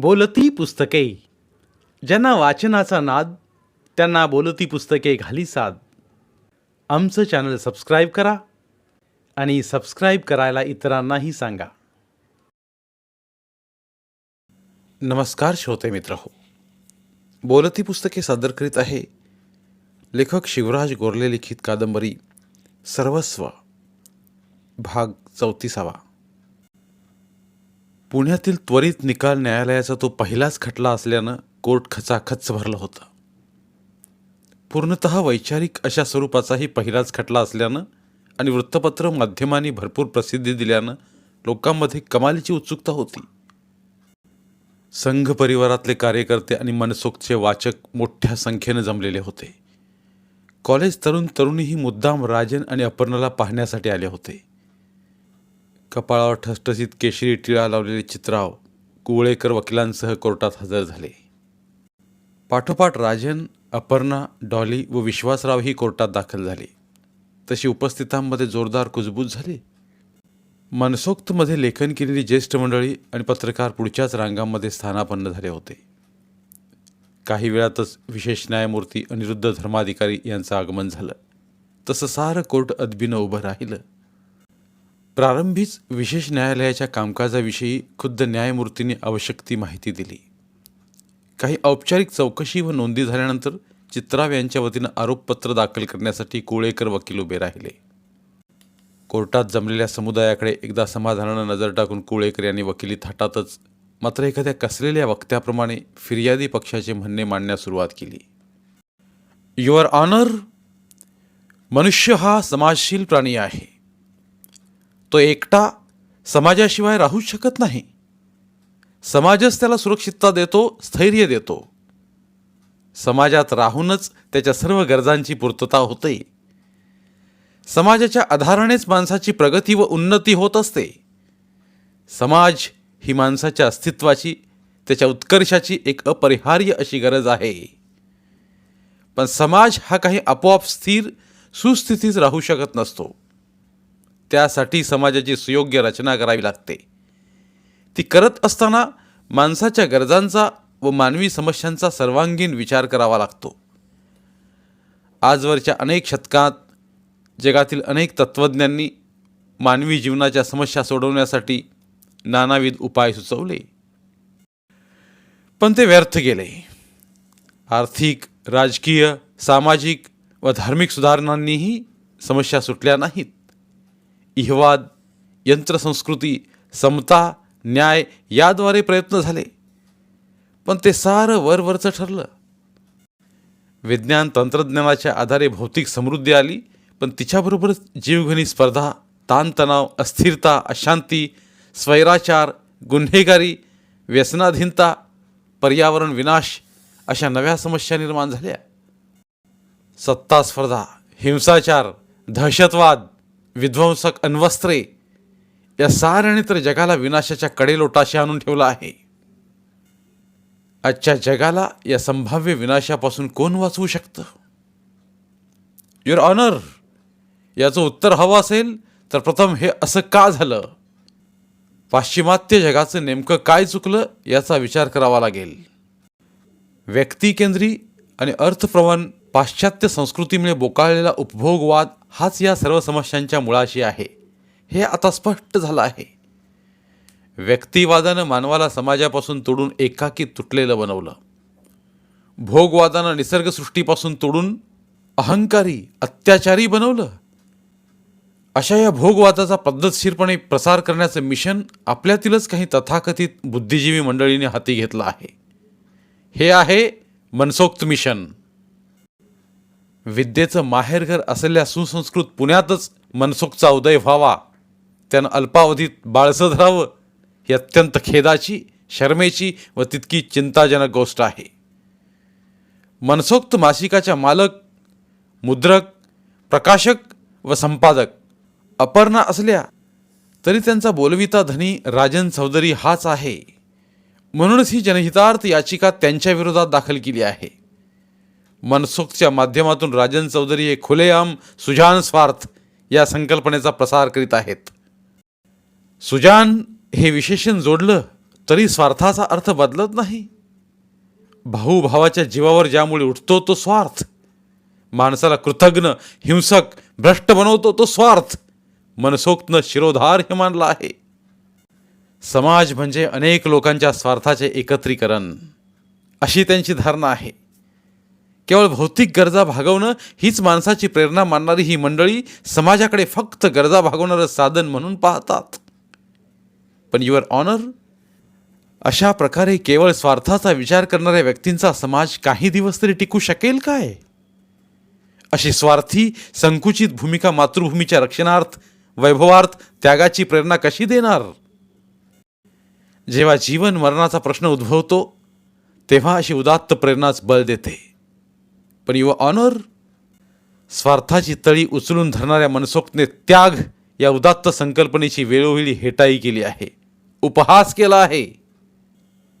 बोलती पुस्तके. ज्यांना वाचनाचा नाद त्यांना बोलती पुस्तके घाली साद. आमचं चॅनल सबस्क्राईब करा आणि सबस्क्राईब करायला इतरांनाही सांगा. नमस्कार श्रोते मित्र हो बोलती पुस्तके सादर करीत आहे लेखक शिवराज गोरले लिखित कादंबरी सर्वस्व भाग चौतीसावा. पुण्यातील त्वरित निकाल न्यायालयाचा तो पहिलाच खटला असल्यानं कोर्ट खचाखच भरला होता. पूर्णत वैचारिक अशा स्वरूपाचाही पहिलाच खटला असल्यानं आणि वृत्तपत्र माध्यमांनी भरपूर प्रसिद्धी दिल्यानं लोकांमध्ये कमालीची उत्सुकता होती. संघ परिवारातले कार्यकर्ते आणि मनसोक्तचे वाचक मोठ्या संख्येनं जमलेले होते. कॉलेज तरुण तरुणीही मुद्दाम राजन आणि अपर्णाला पाहण्यासाठी आले होते. कपाळावर ठसठसीत केशरी टिळा लावलेले चित्राव कुवळेकर वकिलांसह कोर्टात हजर झाले. पाठोपाठ राजन अपर्णा डॉली व विश्वासरावही कोर्टात दाखल झाले. तशी उपस्थितांमध्ये जोरदार कुजबूज झाली. मनसोक्तमध्ये लेखन केलेली ज्येष्ठ मंडळी आणि पत्रकार पुढच्याच रांगांमध्ये स्थानापन्न झाले होते. काही वेळातच विशेष न्यायमूर्ती अनिरुद्ध धर्माधिकारी यांचं आगमन झालं. तसं सारं कोर्ट अदबीनं उभं राहिलं. प्रारंभीच विशेष न्यायालयाच्या कामकाजाविषयी खुद्द न्यायमूर्तींनी आवश्यक ती माहिती दिली. काही औपचारिक चौकशी व नोंदी झाल्यानंतर चित्राव यांच्या वतीनं आरोपपत्र दाखल करण्यासाठी कुळेकर वकील उभे राहिले. कोर्टात जमलेल्या समुदायाकडे एकदा समाधानानं नजर टाकून कुळेकर यांनी वकिली थाटातच मात्र एखाद्या कसलेल्या वक्त्याप्रमाणे फिर्यादी पक्षाचे म्हणणे मांडण्यास सुरुवात केली. युअर ऑनर मनुष्य हा समाजशील प्राणी आहे. तो एकटा समाजाशिवाय राहूच शकत नाही. समाजच त्याला सुरक्षितता देतो स्थैर्य देतो. समाजात राहूनच त्याच्या सर्व गरजांची पूर्तता होते. समाजाच्या आधारानेच माणसाची प्रगती व उन्नती होत असते. समाज ही माणसाच्या अस्तित्वाची त्याच्या उत्कर्षाची एक अपरिहार्य अशी गरज आहे. पण समाज हा काही आपोआप स्थिर सुस्थितीत राहू शकत नसतो. त्यासाठी समाजाची सुयोग्य रचना करावी लागते. ती करत असताना माणसाच्या गरजांचा व मानवी समस्यांचा सर्वांगीण विचार करावा लागतो. आजवरच्या अनेक शतकात जगातील अनेक तत्त्वज्ञांनी मानवी जीवनाच्या समस्या सोडवण्यासाठी नानाविध उपाय सुचवले. पण ते व्यर्थ गेले. आर्थिक राजकीय सामाजिक व धार्मिक सुधारणांनीही समस्या सुटल्या नाहीत. इहवाद यंत्रसंस्कृती समता न्याय याद्वारे प्रयत्न झाले. पण ते सारं वरवरचं ठरलं. विज्ञान तंत्रज्ञानाच्या आधारे भौतिक समृद्धी आली पण तिच्याबरोबरच जीवघणी स्पर्धा ताणतणाव अस्थिरता अशांती स्वैराचार गुन्हेगारी व्यसनाधीनता पर्यावरण विनाश अशा नव्या समस्या निर्माण झाल्या. सत्ता स्पर्धा हिंसाचार दहशतवाद विध्वंसक अण्वस्त्रे या साऱ्याने तर जगाला विनाशाच्या कडेलोटाशी आणून ठेवलं आहे. आजच्या जगाला या संभाव्य विनाशापासून कोण वाचवू शकतं? युअर ऑनर याचं उत्तर हवं असेल तर प्रथम हे असं का झालं? पाश्चिमात्य जगाचं नेमकं काय चुकलं याचा विचार करावा लागेल. व्यक्तिकेंद्री आणि अर्थप्रवण पाश्चात्य संस्कृतीमुळे बोकाळलेला उपभोगवाद हाच या सर्व समस्यांच्या मुळाशी आहे. हे आता स्पष्ट झालं आहे. व्यक्तिवादानं मानवाला समाजापासून तोडून एकाकी तुटलेलं बनवलं. भोगवादानं निसर्गसृष्टीपासून तोडून अहंकारी अत्याचारी बनवलं. अशा या भोगवादाचा पद्धतशीरपणे प्रसार करण्याचं मिशन आपल्यातीलच काही तथाकथित बुद्धिजीवी मंडळीने हाती घेतलं आहे. हे आहे मनसोक्त मिशन. विद्येचं माहेरघर असलेल्या सुसंस्कृत पुण्यातच मनसोखचा उदय व्हावा. त्यानं अल्पावधीत बाळसं धरावं. ही अत्यंत खेदाची शर्मेची व तितकी चिंताजनक गोष्ट आहे. मनसोक्त मासिकाच्या मालक मुद्रक प्रकाशक व संपादक अपर्णा असल्या तरी त्यांचा बोलविता धनी राजन चौधरी हाच आहे. म्हणूनच ही जनहितार्थ याचिका त्यांच्याविरोधात दाखल केली आहे. मनसुखच्या माध्यमातून राजन चौधरी हे खुलेआम सुजान स्वार्थ या संकल्पनेचा प्रसार करीत आहेत. सुजान हे विशेषण जोडलं तरी स्वार्थाचा अर्थ बदलत नाही. भाऊ भावाच्या जीवावर ज्यामुळे उठतो तो स्वार्थ. माणसाला कृतज्ञ हिंसक भ्रष्ट बनवतो तो स्वार्थ. मनसोक्तनं शिरोधार हे मानलं आहे. समाज म्हणजे अनेक लोकांच्या स्वार्थाचे एकत्रीकरण. अशी त्यांची धारणा आहे. केवळ भौतिक गरजा भागवणं हीच माणसाची प्रेरणा मानणारी ही मंडळी समाजाकडे फक्त गरजा भागवणारं साधन म्हणून पाहतात. पण युअर ऑनर अशा प्रकारे केवळ स्वार्थाचा विचार करणाऱ्या व्यक्तींचा समाज काही दिवस तरी टिकू शकेल काय? अशी स्वार्थी संकुचित भूमिका मातृभूमीच्या रक्षणार्थ वैभवार्थ त्यागाची प्रेरणा कशी देणार? जेव्हा जीवन मरणाचा प्रश्न उद्भवतो तेव्हा अशी उदात्त प्रेरणाच बळ देते. पण युअर ऑनर स्वार्थाची तळी उचलून धरणाऱ्या मनसोक्तने त्याग या उदात्त संकल्पनेची वेळोवेळी हेटाई केली आहे. उपहास केला आहे.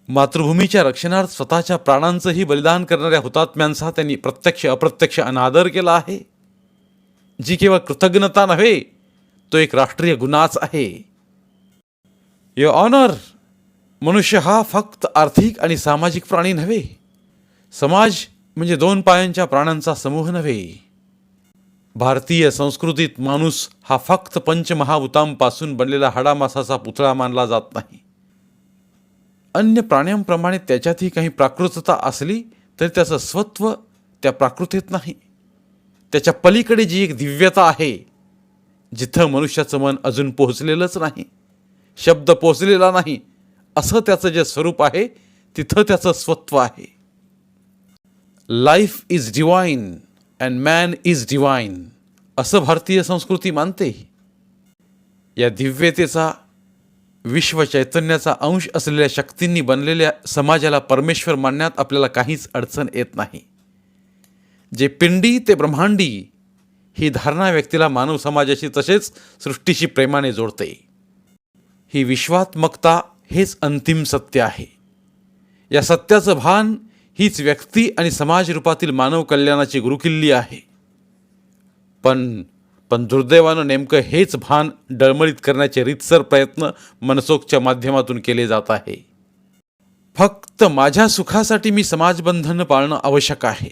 मातृभूमीच्या रक्षणार्थ स्वतःच्या प्राणांचंही बलिदान करणाऱ्या हुतात्म्यांचा त्यांनी प्रत्यक्ष अप्रत्यक्ष अनादर केला आहे. जी केवळ कृतज्ञता नव्हे तो एक राष्ट्रीय गुन्हाच आहे. यो ऑनर मनुष्य हा फक्त आर्थिक आणि सामाजिक प्राणी नव्हे. समाज म्हणजे दोन पायांच्या प्राण्यांचा समूह नव्हे. भारतीय संस्कृतीत माणूस हा फक्त पंचमहाभूतांपासून बनलेला हाडामासाचा पुतळा मानला जात नाही. अन्य प्राण्यांप्रमाणे त्याच्यातही काही प्राकृतता असली तरी त्याचं स्वत्व त्या प्राकृतीत नाही. त्याच्या पलीकडे जी एक दिव्यता आहे जिथं मनुष्याचं मन अजून पोहोचलेलंच नाही शब्द पोहोचलेला नाही असं त्याचं जे स्वरूप आहे तिथं त्याचं स्वत्व आहे. Life is divine and man is divine असं भारतीय संस्कृती मानते या दिव्यतेचा विश्व चैतन्याचा अंश असलेल्या शक्तींनी बनलेल्या समाजाला परमेश्वर मानण्यात आपल्याला काहीच अडचण येत नाही. जे पिंडी ते ब्रह्मांडी ही धारणा व्यक्तीला मानव समाजाशी तसेच सृष्टीशी प्रेमाने जोडते. ही विश्वात्मकता हेच अंतिम सत्य आहे. या सत्याचं भान हीच व्यक्ती आणि समाज रूपातील मानव कल्याणाची गुरुकिल्ली आहे. पण पण दुर्दैवानं नेमकं हेच भान डळमळीत करण्याचे रितसर प्रयत्न मनसोखच्या माध्यमातून केले जात आहे. फक्त माझ्या सुखासाठी मी समाजबंधन पाळणं आवश्यक आहे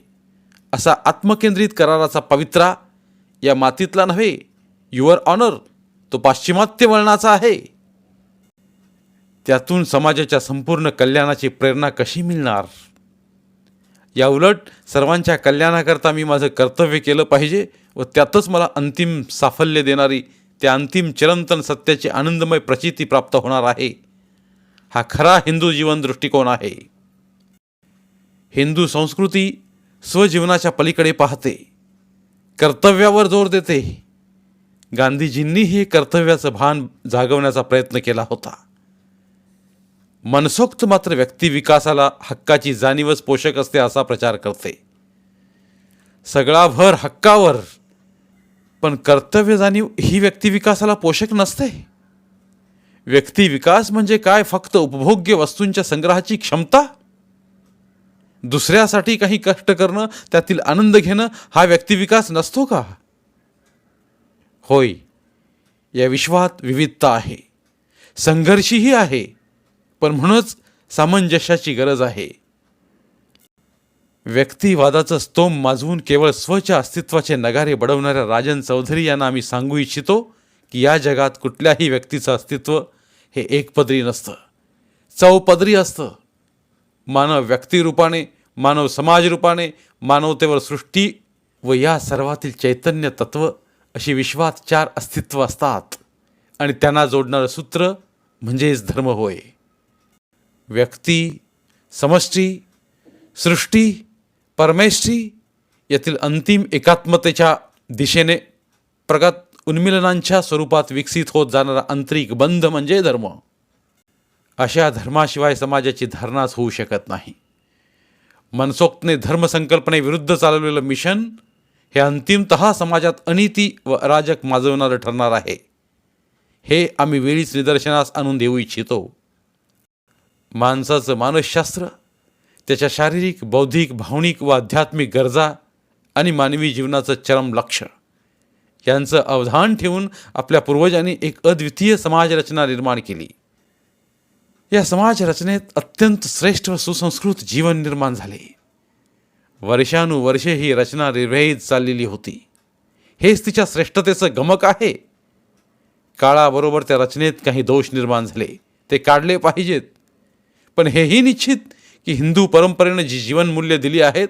असा आत्मकेंद्रित कराराचा पवित्रा या मातीतला नव्हे युअर ऑनर तो पाश्चिमात्य वळणाचा आहे. त्यातून समाजाच्या संपूर्ण कल्याणाची प्रेरणा कशी मिळणार? या उलट सर्वांच्या कल्याणाकरता मी माझं कर्तव्य केलं पाहिजे व त्यातच मला अंतिम साफल्य देणारी त्या अंतिम चिरंतन सत्याची आनंदमय प्रचिती प्राप्त होणार आहे. हा खरा हिंदू जीवन दृष्टिकोन आहे. हिंदू संस्कृती स्वजीवनाच्या पलीकडे पाहते. कर्तव्यावर जोर देते. गांधीजींनीही कर्तव्याचं भान जागवण्याचा प्रयत्न केला होता. मनसोक्त मात्र व्यक्तिविकासाला हक्काची जाणीवच पोषक असते असा प्रचार करते. सगळा भर हक्कावर पण कर्तव्य जाणीव ही व्यक्तिविकासाला पोषक नसते. व्यक्तिविकास म्हणजे काय? फक्त उपभोग्य वस्तूंच्या संग्रहाची क्षमता? दुसऱ्यासाठी काही कष्ट करणं त्यातील आनंद घेणं हा व्यक्तिविकास नसतो का? होय या विश्वात विविधता आहे. संघर्षही आहे. पण म्हणूनच सामंजस्याची गरज आहे. व्यक्तिवादाचं स्तोम माजवून केवळ स्वच्या अस्तित्वाचे नगारे बडवणाऱ्या राजन चौधरी यांना आम्ही सांगू इच्छितो की या जगात कुठल्याही व्यक्तीचं अस्तित्व हे एकपदरी नसतं. चौपदरी असतं. मानव व्यक्तिरूपाने मानव समाजरूपाने मानवतेवर सृष्टी व या सर्वातील चैतन्य तत्व अशी विश्वात चार अस्तित्व असतात. आणि त्यांना जोडणारं सूत्र म्हणजेच धर्म होय. व्यक्ती समष्टी सृष्टी परमेष्टी यातील अंतिम एकात्मतेच्या दिशेने प्रगत उन्मिलनांच्या स्वरूपात विकसित होत जाणारा आंतरिक बंध म्हणजे धर्म. अशा धर्माशिवाय समाजाची धारणाच होऊ शकत नाही. मनसोक्तने धर्मसंकल्पनेविरुद्ध चालवलेलं मिशन हे अंतिमत समाजात अनिती व अराजक माजवणारं ठरणार आहे. हे आम्ही वेळीच निदर्शनास आणून देऊ इच्छितो. माणसाचं मानसशास्त्र त्याच्या शारीरिक बौद्धिक भावनिक व आध्यात्मिक गरजा आणि मानवी जीवनाचं चरम लक्ष. यांचं अवधान ठेवून आपल्या पूर्वजांनी एक अद्वितीय समाजरचना निर्माण केली. या समाज रचनेत अत्यंत श्रेष्ठ व सुसंस्कृत जीवन निर्माण झाले. वर्षानुवर्षे ही रचना निर्भेद चाललेली होती. हेच तिच्या श्रेष्ठतेचं गमक आहे. काळाबरोबर त्या रचनेत काही दोष निर्माण झाले. ते काढले पाहिजेत. पण हेही निश्चित की हिंदू परंपरेनं जी जीवनमूल्य दिली आहेत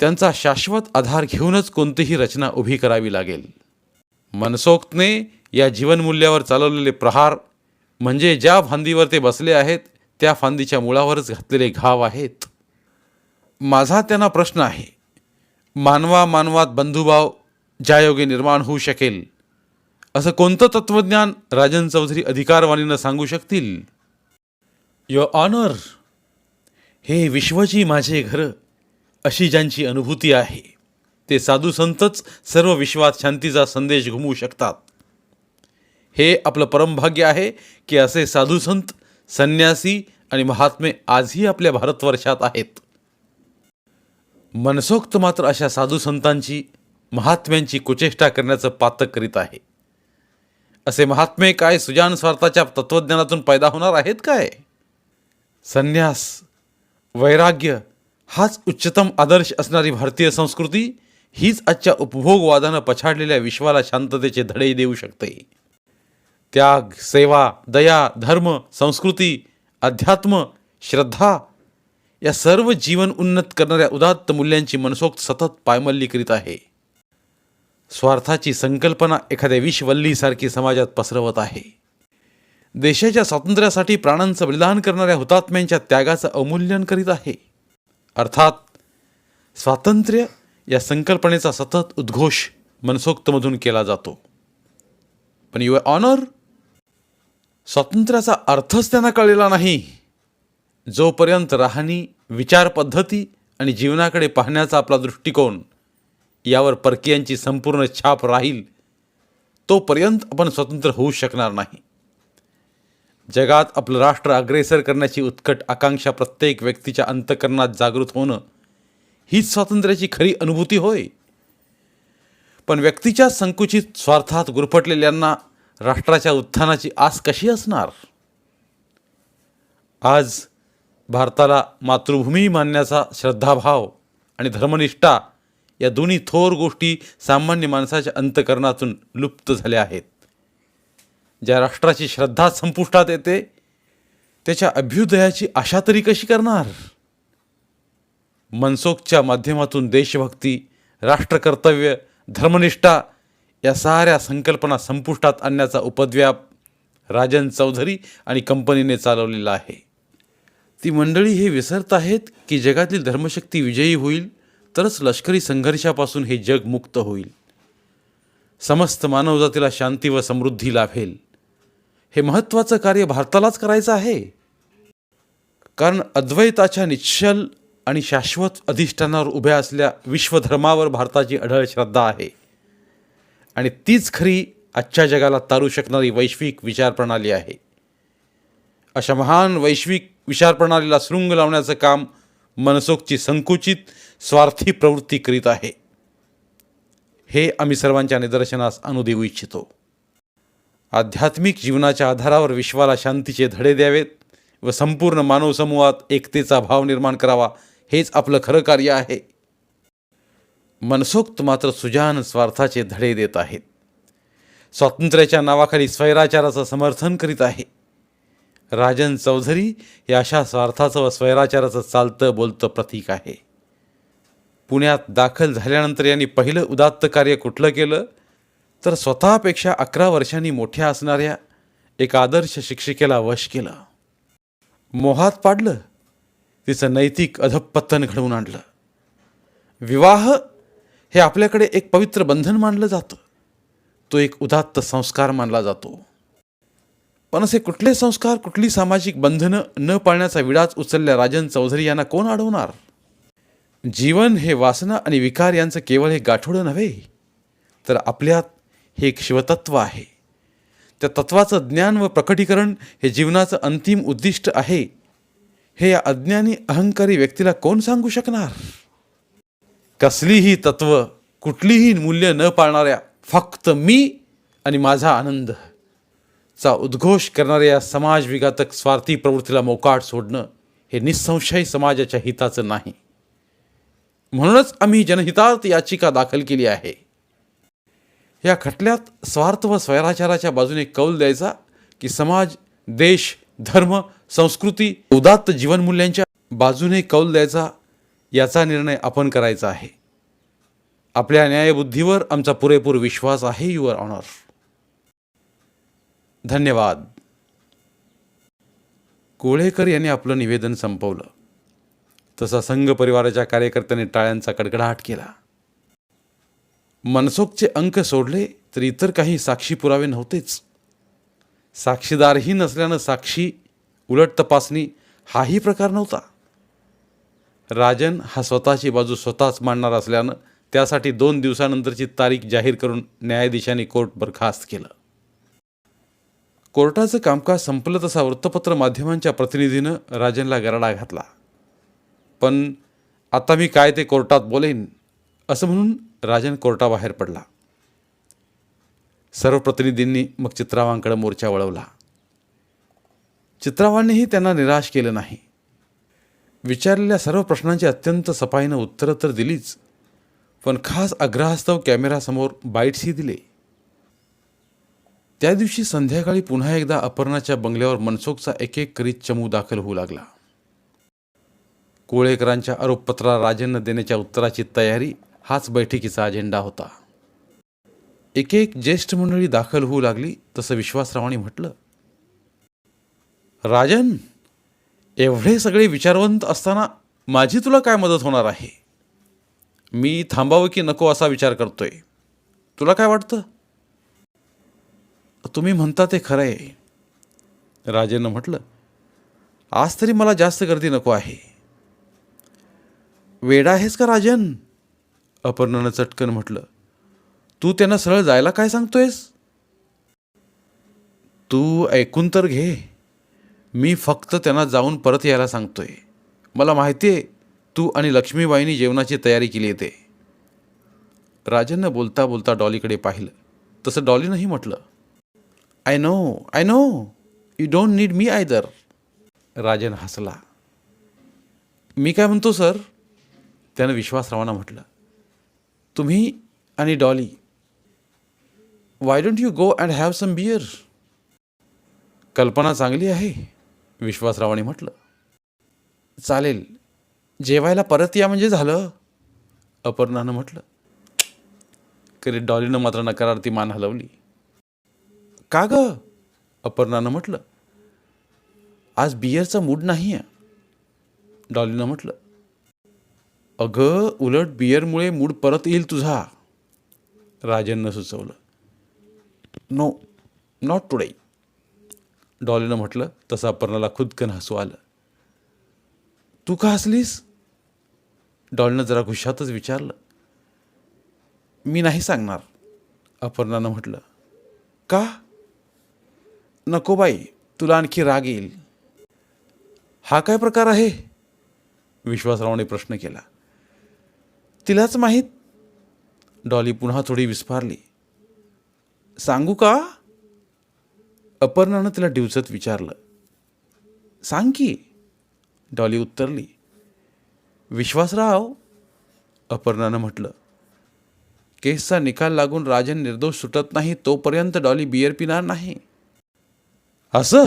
त्यांचा शाश्वत आधार घेऊनच कोणतीही रचना उभी करावी लागेल. मनसोक्तने या जीवनमूल्यावर चालवलेले प्रहार म्हणजे ज्या फांदीवर ते बसले आहेत त्या फांदीच्या मुळावरच घातलेले घाव आहेत. माझा त्यांना प्रश्न आहे मानवा मानवात बंधुभाव ज्यायोगे निर्माण होऊ शकेल असं कोणतं तत्वज्ञान राजन चौधरी अधिकारवाणीनं सांगू शकतील? युअर ऑनर हे विश्वची माझे घर अशी ज्यांची अनुभूती आहे ते साधू संतच सर्व विश्वात शांतीचा संदेश घुमवू शकतात. हे आपलं परमभाग्य आहे की असे साधू संत संन्यासी आणि महात्मे आजही आपल्या भारतवर्षात आहेत. मनसोक्त मात्र अशा साधू संतांची महात्म्यांची कुचेष्टा करण्याचं पातक करीत आहे. असे महात्मे काय सुजान स्वार्थाच्या तत्त्वज्ञानातून पैदा होणार आहेत काय? संन्यास वैराग्य हाच उच्चतम आदर्श असणारी भारतीय संस्कृती हीच आजच्या उपभोगवादानं पछाडलेल्या विश्वाला शांततेचे धडे देऊ शकते. त्याग सेवा दया धर्म संस्कृती अध्यात्म श्रद्धा या सर्व जीवन उन्नत करणाऱ्या उदात्त मूल्यांची मनसोक्त सतत पायमल्ली करीत आहे. स्वार्थाची संकल्पना एखाद्या विषवल्लीसारखी समाजात पसरवत आहे. देशाच्या स्वातंत्र्यासाठी प्राणांचं बलिदान करणाऱ्या हुतात्म्यांच्या त्यागाचं अवमूल्यन करीत आहे. अर्थात स्वातंत्र्य या संकल्पनेचा सतत उद्घोष मनसोक्तमधून केला जातो. पण युअर ऑनर स्वातंत्र्याचा अर्थच त्यांना कळलेला नाही. जोपर्यंत राहणी विचारपद्धती आणि जीवनाकडे पाहण्याचा आपला दृष्टिकोन यावर परकीयांची संपूर्ण छाप राहील तोपर्यंत आपण स्वतंत्र होऊ शकणार नाही. जगात आपलं राष्ट्र अग्रेसर करण्याची उत्कट आकांक्षा प्रत्येक व्यक्तीच्या अंतकरणात जागृत होणं हीच स्वातंत्र्याची खरी अनुभूती होय. पण व्यक्तीच्या संकुचित स्वार्थात गुरफटलेल्यांना राष्ट्राच्या उत्थानाची आस कशी असणार? आज भारताला मातृभूमी मानण्याचा श्रद्धाभाव आणि धर्मनिष्ठा या दोन्ही थोर गोष्टी सामान्य माणसाच्या अंतकरणातून लुप्त झाल्या आहेत. ज्या राष्ट्राची श्रद्धा संपुष्टात येते त्याच्या अभ्युदयाची आशा तरी कशी करणार? मनसोखच्या माध्यमातून देशभक्ती राष्ट्रकर्तव्य धर्मनिष्ठा या साऱ्या संकल्पना संपुष्टात आणण्याचा उपद्व्याप राजन चौधरी आणि कंपनीने चालवलेला आहे. ती मंडळी हे विसरत आहेत की जगातील धर्मशक्ती विजयी होईल तरच लष्करी संघर्षापासून हे जग मुक्त होईल. समस्त मानवजातीला शांती व समृद्धी लाभेल. हे महत्त्वाचं कार्य भारतालाच करायचं आहे. कारण अद्वैताच्या निश्चल आणि शाश्वत अधिष्ठानावर उभ्या असल्या विश्वधर्मावर भारताची अढळ श्रद्धा आहे. आणि तीच खरी आजच्या जगाला तारू शकणारी वैश्विक विचारप्रणाली आहे. अशा महान वैश्विक विचारप्रणालीला शृंग लावण्याचं काम मनसोखची संकुचित स्वार्थी प्रवृत्ती करीत आहे. हे आम्ही सर्वांच्या निदर्शनास आणू देऊ इच्छितो. आध्यात्मिक जीवनाच्या आधारावर विश्वाला शांतीचे धडे द्यावेत व संपूर्ण मानव समूहात एकतेचा भाव निर्माण करावा हेच आपलं खरं कार्य आहे. मनसोक्त मात्र सुजान स्वार्थाचे धडे देत आहेत. स्वातंत्र्याच्या नावाखाली स्वैराचाराचं समर्थन करीत आहे. राजन चौधरी हे अशा स्वार्थाचं व स्वैराचाराचं चालतं बोलतं प्रतीक आहे. पुण्यात दाखल झाल्यानंतर यांनी पहिलं उदात्त कार्य कुठलं केलं? तर स्वतःपेक्षा अकरा वर्षांनी मोठ्या असणाऱ्या एक आदर्श शिक्षिकेला वश केलं. मोहात पाडलं. तिचं नैतिक अधपतन घडवून आणलं. विवाह हे आपल्याकडे एक पवित्र बंधन मानलं जातं. तो एक उदात्त संस्कार मानला जातो. पण असे कुठले संस्कार कुठली सामाजिक बंधनं न पाळण्याचा विडाच उचलल्या राजन चौधरी यांना कोण अडवणार? जीवन हे वासना आणि विकार यांचं केवळ हे गाठोडं नव्हे तर आपल्यात हे एक शिवतत्व आहे. त्या तत्वाचं ज्ञान व प्रकटीकरण हे जीवनाचं अंतिम उद्दिष्ट आहे. हे या अज्ञानी अहंकारी व्यक्तीला कोण सांगू शकणार? कसलीही तत्व कुठलीही मूल्य न पाळणाऱ्या फक्त मी आणि माझा आनंद चा उद्घोष करणाऱ्या समाजविघातक स्वार्थी प्रवृत्तीला मोकाट सोडणं हे निसंशय समाजाच्या हिताचं नाही. म्हणूनच आम्ही जनहितार्थ याचिका दाखल केली आहे. या खटल्यात स्वार्थ व स्वैराचाराच्या बाजूने कौल द्यायचा की समाज देश धर्म संस्कृती उदात्त जीवनमूल्यांच्या बाजूने कौल द्यायचा याचा निर्णय आपण करायचा आहे. आपल्या न्यायबुद्धीवर आमचा पुरेपूर विश्वास आहे युअर ऑनर धन्यवाद. कोळेकर यांनी आपलं निवेदन संपवलं. तसा संघ परिवाराच्या कार्यकर्त्यांनी टाळ्यांचा कडकडाट केला. मनसोखचे अंक सोडले तर इतर काही साक्षी पुरावे नव्हतेच. साक्षीदारही नसल्यानं साक्षी उलट तपासणी हाही प्रकार नव्हता. राजन हा स्वतःची बाजू स्वतःच मांडणार असल्यानं त्यासाठी दोन दिवसानंतरची तारीख जाहीर करून न्यायाधीशांनी कोर्ट बरखास्त केलं. कोर्टाचं कामकाज संपलं तसा वृत्तपत्र माध्यमांच्या प्रतिनिधीनं राजनला गराडा घातला. पण आता मी काय ते कोर्टात बोलेन? असं म्हणून राजन कोर्टाबाहेर पडला. सर्व प्रतिनिधींनी मग चित्रावांकडे मोर्चा वळवला. चित्रावांनीही त्यांना निराश केलं नाही. विचारलेल्या सर्व प्रश्नांची अत्यंत सफाईनं उत्तरं तर दिलीच पण खास आग्रहास्तव कॅमेरासमोर बाईट्सही दिले. त्या दिवशी संध्याकाळी पुन्हा एकदा अपर्णाच्या बंगल्यावर मनसोखचा एक एक करीत चमू दाखल होऊ लागला. कोळेकरांच्या आरोपपत्राला राजन्न देण्याच्या उत्तराची तयारी हाच बैठकीचा अजेंडा होता. एक एक ज्येष्ठ मंडळी दाखल होऊ लागली तसं विश्वासरावांनी म्हटलं. राजन एवढे सगळे विचारवंत असताना माझी तुला काय मदत होणार आहे? मी थांबावं की नको असा विचार करतोय. तुला काय वाटतं? तुम्ही म्हणता ते खरं आहे. राजेनं म्हटलं आज तरी मला जास्त गर्दी नको आहे. वेडा आहेस का राजन? अपर्णानं चटकन म्हटलं तू त्यांना सरळ जायला काय सांगतोयस? तू ऐकून तर घे. मी फक्त त्यांना जाऊन परत यायला सांगतोय. मला माहिती आहे तू आणि लक्ष्मीबाईंनी जेवणाची तयारी केली आहे ते राजननं बोलता बोलता डॉलीकडे पाहिलं. तसं डॉलीनंही म्हटलं I know I know you don't need me either Rajan हसला. मी काय म्हणतो सर? त्यानं विश्वासरावांना म्हटलं तुम्ही आणि Dolly why don't you go and have some beer कल्पना चांगली आहे विश्वासरावाने म्हटलं. चालेल जेवायला परत या म्हणजे झालं अपर्णानं म्हटलं. करीत डॉलीनं मात्र नकारार्थी मान हलवली. का ग? अपर्णानं म्हटलं. आज बियरचा मूड नाही आहे डॉलीनं म्हटलं. अगं उलट बियरमुळे मूड परत येईल तुझा. राजननं सुचवलं. नो नॉट टुडे डॉलीनं म्हटलं तसं अपर्णाला खुदकन हसू आलं. तू का हसलीस? डॉलीनं जरा घुशातच विचारलं. मी नाही सांगणार. अपर्णानं म्हटलं. का? नको बाई तुला आणखी राग येईल. हा काय प्रकार आहे? विश्वासरावाने प्रश्न केला. तिलाच माहीत. डॉली पुन्हा थोडी विस्फारली. सांगू का? अपर्णानं तिला डिवचत विचारलं. सांग की. डॉली उत्तरली. विश्वासराव? अपर्णानं म्हटलं. केसचा निकाल लागून राजन निर्दोष सुटत नाही तोपर्यंत डॉली बियर पिणार नाही. असं?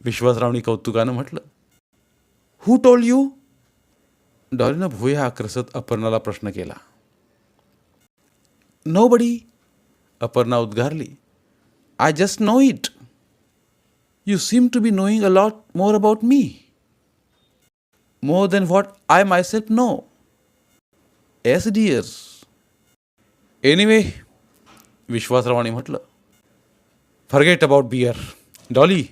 विश्वासरावनी कौतुकानं म्हटलं. हू टोल्ड यू डॉलीनं भुया आक्रसत अपर्णाला प्रश्न केला. No Badi Aparna उद्गारली I just know it you seem to be knowing a lot more about me more than what I myself know S dears anyway विश्वासरावाने म्हटलं फर्गेट अबाउट बियर डॉली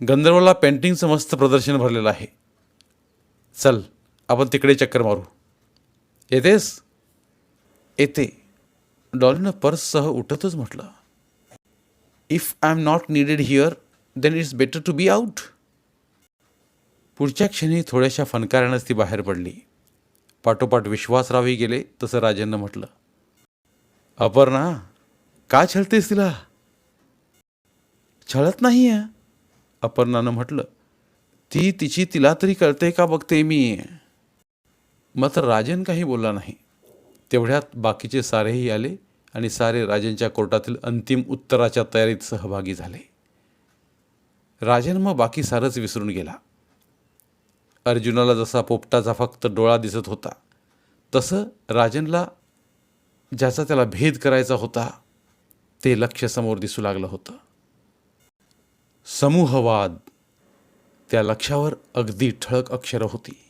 गंधर्वला पेंटिंगचं मस्त प्रदर्शन भरलेलं आहे. चल आपण तिकडे चक्कर मारू. येतेस? येते. डॉलीनं पर्ससह उठतच म्हटलं. If I am not needed here then it's better to be out पुढच्या क्षणी थोड्याशा फनकाऱ्यानंच ती बाहेर पडली. पाठोपाठ विश्वासरावही गेले तसं राजेंनं म्हटलं. अपर्णा का छळतेस तिला? छळत नाही आहे अपर्णानं म्हटलं. ती तिची तिला तरी कळते का बघते मी? मात्र राजन काही बोलला नाही. तेवढ्यात बाकीचे सारेही आले आणि सारे राजनच्या कोर्टातील अंतिम उत्तराच्या तयारीत सहभागी झाले. राजन मग बाकी सारंच विसरून गेला. अर्जुनाला जसा पोपटाचा फक्त डोळा दिसत होता तसं राजनला ज्याचा त्याला भेद करायचा होता ते लक्ष समोर दिसू लागलं होतं. समूहवाद त्या लक्षावर अगदी ठळक अक्षरं होती.